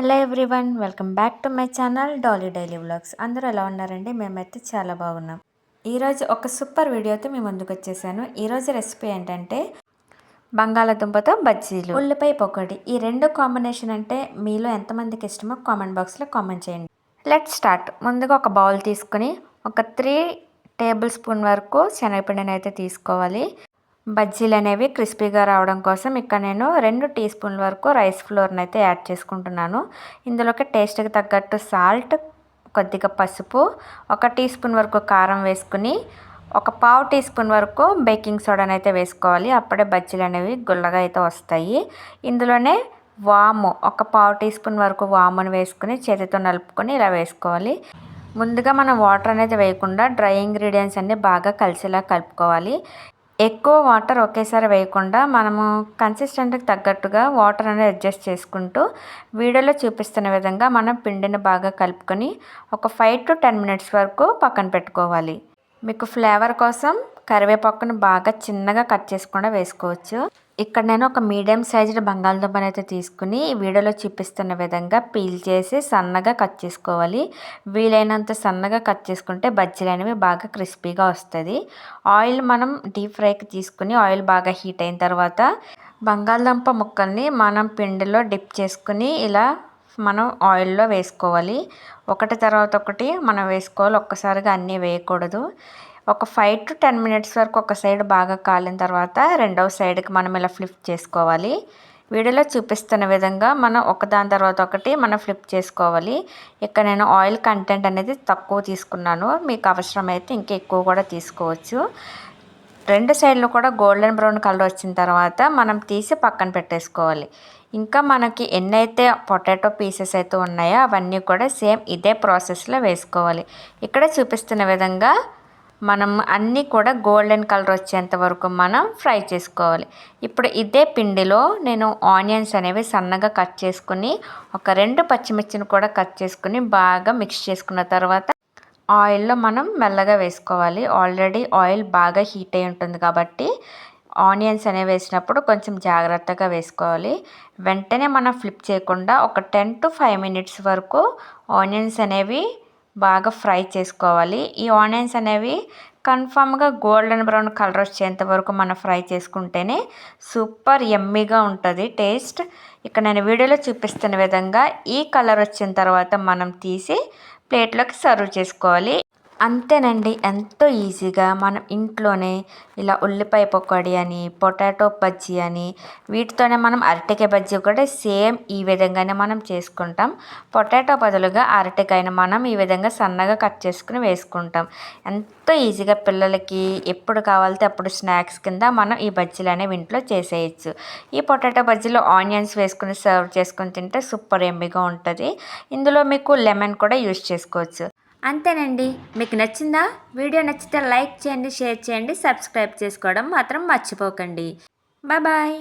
Hello everyone welcome back to my channel Dolly daily vlogs. అందరూ ఎలా ఉన్నారండి? మేమైతే చాలా బాగున్నాం. ఈరోజు ఒక సూపర్ వీడియోతో మేము ముందుకు వచ్చేసాను. ఈరోజు రెసిపీ ఏంటంటే బంగాళాదుంపతో బజ్జీలు. ఉల్లిపాయ పొక్కడి. ఈ రెండు కాంబినేషన్ అంటే మీలో ఎంతమందికి ఇష్టమో కామెంట్ బాక్స్లో కామెంట్ చేయండి. Let start. ముందుగా ఒక బౌల్ తీసుకుని ఒక త్రీ టేబుల్ స్పూన్ వరకు శనగపిండిని అయితే తీసుకోవాలి. బజ్జీలు అనేవి క్రిస్పీగా రావడం కోసం ఇక్కడ నేను రెండు టీ స్పూన్ల వరకు రైస్ ఫ్లోర్ని అయితే యాడ్ చేసుకుంటున్నాను. ఇందులోకి టేస్ట్కి తగ్గట్టు సాల్ట్ కొద్దిగా పసుపు ఒక టీ స్పూన్ వరకు కారం వేసుకుని ఒక పావు టీ స్పూన్ వరకు బేకింగ్ సోడాని అయితే వేసుకోవాలి. అప్పుడే బజ్జీలు అనేవి గుల్లగా అయితే వస్తాయి. ఇందులోనే వాము ఒక పావు టీ స్పూన్ వరకు వామును వేసుకుని చేతితో నలుపుకొని ఇలా వేసుకోవాలి. ముందుగా మనం వాటర్ అనేది వేయకుండా డ్రై ఇంగ్రీడియంట్స్ అన్నీ బాగా కలిసేలా కలుపుకోవాలి. ఎక్కువ వాటర్ ఒకేసారి వేయకుండా మనము కన్సిస్టెంట్కి తగ్గట్టుగా వాటర్ అనేది అడ్జస్ట్ చేసుకుంటూ వీడియోలో చూపిస్తున్న విధంగా మనం పిండిని బాగా కలుపుకొని ఒక ఫైవ్ టు టెన్ మినిట్స్ వరకు పక్కన పెట్టుకోవాలి. మీకు ఫ్లేవర్ కోసం కరివేపాకును బాగా చిన్నగా కట్ చేసుకుండా వేసుకోవచ్చు. ఇక్కడ నేను ఒక మీడియం సైజు బంగాళదుంపని అయితే తీసుకుని వీడియోలో చూపిస్తున్న విధంగా పీల్ చేసి సన్నగా కట్ చేసుకోవాలి. వీలైనంత సన్నగా కట్ చేసుకుంటే బజ్జీలు అనేవి బాగా క్రిస్పీగా వస్తుంది. ఆయిల్ మనం డీప్ ఫ్రైకి తీసుకుని ఆయిల్ బాగా హీట్ అయిన తర్వాత బంగాళదుంప ముక్కల్ని మనం పిండిలో డిప్ చేసుకుని ఇలా మనం ఆయిల్లో వేసుకోవాలి. ఒకటి తర్వాత ఒకటి మనం వేసుకోవాలి. ఒక్కసారిగా అన్నీ వేయకూడదు. ఒక ఫైవ్ టు టెన్ మినిట్స్ వరకు ఒక సైడ్ బాగా కాలిన తర్వాత రెండవ సైడ్కి మనం ఇలా ఫ్లిప్ చేసుకోవాలి. వీడియోలో చూపిస్తున్న విధంగా మనం ఒకదాని తర్వాత ఒకటి మనం ఫ్లిప్ చేసుకోవాలి. ఇక్కడ నేను ఆయిల్ కంటెంట్ అనేది తక్కువ తీసుకున్నాను. మీకు అవసరమైతే ఇంకా ఎక్కువ కూడా తీసుకోవచ్చు. రెండు సైడ్లు కూడా గోల్డెన్ బ్రౌన్ కలర్ వచ్చిన తర్వాత మనం తీసి పక్కన పెట్టేసుకోవాలి. ఇంకా మనకి ఎన్నైతే పొటాటో పీసెస్ అయితే ఉన్నాయో అవన్నీ కూడా సేమ్ ఇదే ప్రాసెస్లో వేసుకోవాలి. ఇక్కడ చూపిస్తున్న విధంగా మనం అన్నీ కూడా గోల్డెన్ కలర్ వచ్చేంత వరకు మనం ఫ్రై చేసుకోవాలి. ఇప్పుడు ఇదే పిండిలో నేను ఆనియన్స్ అనేవి సన్నగా కట్ చేసుకుని ఒక రెండు పచ్చిమిర్చిని కూడా కట్ చేసుకుని బాగా మిక్స్ చేసుకున్న తర్వాత ఆయిల్లో మనం మెల్లగా వేసుకోవాలి. ఆల్రెడీ ఆయిల్ బాగా హీట్ అయి ఉంటుంది కాబట్టి ఆనియన్స్ అనేవి వేసినప్పుడు కొంచెం జాగ్రత్తగా వేసుకోవాలి. వెంటనే మనం ఫ్లిప్ చేయకుండా ఒక టెన్ టు ఫైవ్ మినిట్స్ వరకు ఆనియన్స్ అనేవి బాగా ఫ్రై చేసుకోవాలి. ఈ ఆనియన్స్ అనేవి కన్ఫామ్గా గోల్డెన్ బ్రౌన్ కలర్ వచ్చేంత వరకు మనం ఫ్రై చేసుకుంటేనే సూపర్ ఎమ్మీగా ఉంటుంది టేస్ట్. ఇక్కడ నేను వీడియోలో చూపిస్తున్న విధంగా ఈ కలర్ వచ్చిన తర్వాత మనం తీసి ప్లేట్లోకి సర్వ్ చేసుకోవాలి. అంతేనండి ఎంతో ఈజీగా మనం ఇంట్లోనే ఇలా ఉల్లిపాయ పకోడీ అని పొటాటో బజ్జీ అని వీటితోనే మనం అరటికాయ బజ్జీ కూడా సేమ్ ఈ విధంగానే మనం చేసుకుంటాం. పొటాటో బదులుగా అరటికాయను మనం ఈ విధంగా సన్నగా కట్ చేసుకుని వేసుకుంటాం. ఎంతో ఈజీగా పిల్లలకి ఎప్పుడు కావాలితే అప్పుడు స్నాక్స్ కింద మనం ఈ బజ్జీలు అనేవి ఇంట్లో చేసేయచ్చు. ఈ పొటాటో బజ్జీలో ఆనియన్స్ వేసుకుని సర్వ్ చేసుకుని తింటే సూపర్ ఎంబీగా ఉంటుంది. ఇందులో మీకు లెమన్ కూడా యూస్ చేసుకోవచ్చు. అంతేనండి. మీకు నచ్చిందా? వీడియో నచ్చితే లైక్ చేయండి షేర్ చేయండి సబ్స్క్రైబ్ చేసుకోవడం మాత్రం మర్చిపోకండి. బాయ్